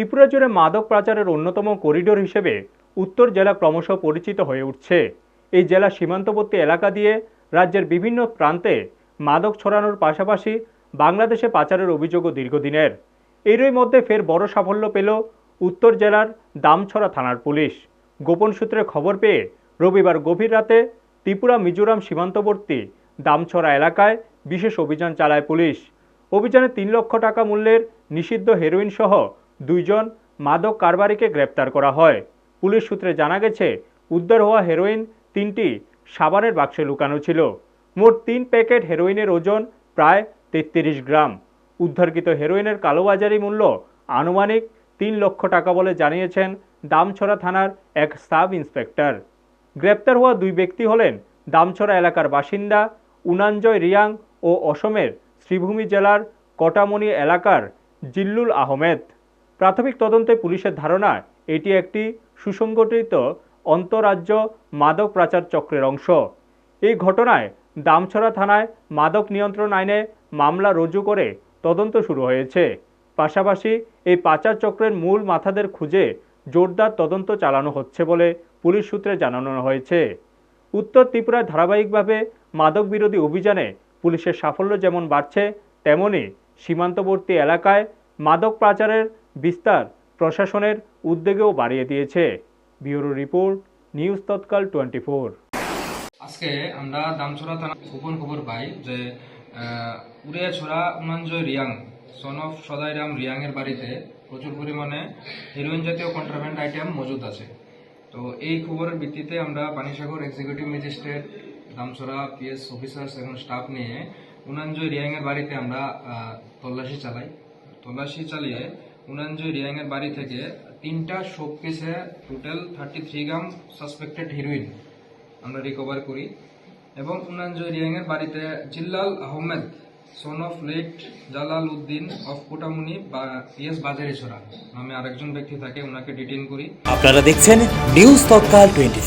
ত্রিপুরা জুড়ে মাদক পাচারের অন্যতম করিডোর হিসেবে উত্তর জেলা ক্রমশ পরিচিত হয়ে উঠছে। এই জেলা সীমান্তবর্তী এলাকা দিয়ে রাজ্যের বিভিন্ন প্রান্তে মাদক ছড়ানোর পাশাপাশি বাংলাদেশে পাচারের অভিযোগও দীর্ঘদিনের। এরই মধ্যে ফের বড় সাফল্য পেল উত্তর জেলার দামছড়া থানার পুলিশ। গোপন সূত্রে খবর পেয়ে রবিবার গভীর রাতে ত্রিপুরা মিজোরাম সীমান্তবর্তী দামছড়া এলাকায় বিশেষ অভিযান চালায় পুলিশ। অভিযানে তিন লক্ষ টাকা মূল্যের নিষিদ্ধ হেরোইন সহ দুইজন মাদক কারবারিকে গ্রেপ্তার করা হয়। পুলিশ সূত্রে জানা গেছে, উদ্ধার হওয়া হেরোইন তিনটি সাবানের বাক্সে লুকানো ছিল। মোট তিন প্যাকেট হেরোইনের ওজন প্রায় তেত্রিশ গ্রাম। উদ্ধারকৃত হেরোইনের কালোবাজারি মূল্য আনুমানিক তিন লক্ষ টাকা বলে জানিয়েছেন দামছড়া থানার এক সাব ইন্সপেক্টর। গ্রেপ্তার হওয়া দুই ব্যক্তি হলেন দামছড়া এলাকার বাসিন্দা উনানজয় রিয়াং ও অসমের শ্রীভূমি জেলার কটামনি এলাকার জিল্লুল আহমেদ। প্রাথমিক তদন্তে পুলিশের ধারণা এটি একটি সুসংগঠিত অন্তরাজ্য মাদক পাচার চক্রের অংশ। এই ঘটনায় দামছড়া থানায় মাদক নিয়ন্ত্রণ আইনে মামলা রুজু করে তদন্ত শুরু হয়েছে। পাশাপাশি এই পাচার চক্রের মূল মাথাদের খুঁজে জোরদার তদন্ত চালানো হচ্ছে বলে পুলিশ সূত্রে জানানো হয়েছে। উত্তর ত্রিপুরায় ধারাবাহিকভাবে মাদক বিরোধী অভিযানে পুলিশের সাফল্য যেমন বাড়ছে, তেমনি সীমান্তবর্তী এলাকায় মাদক পাচারের বিস্তার প্রশাসনের উদ্যোগেও বাড়িয়ে দিয়েছে। Bureau report, news Tatkal twenty four. আজকে আমরা দামছড়া থানা গোপন খবর পাই যে উড়িয়াছড়া উমাঞ্জয় রিয়াং সন অফ সদাইরাম রিয়াংয়ের বাড়িতে প্রচুর পরিমাণে হিরোইন জাতীয় কন্ট্রাব্যান্ড আইটেম মজুদ আছে। তো এই খবরের ভিত্তিতে আমরা Panisagar executive magistrate Damchhara PS officers এবং স্টাফ নিয়ে উনাঞ্জয় রিয়াংয়ের বাড়িতে আমরা তল্লাশি চালাই। তল্লাশি চালিয়ে উনাঞ্জয় রিয়াংয়ের বাড়ি থেকে তিনটা শোকেসে total thirty three gram suspected heroin আমরা রিকভার করি। এবং উনানজয় রিয়াংয়ের বাড়িতে Jillal Ahmed son of late Jalal Uddin of Kotamuni বা পিএস বাজারিছড়া নামে আরেকজন ব্যক্তি থাকে ওনাকে ডিটেইন করি। আপনারা দেখছেন নিউজ তৎকাল টোয়েন্টি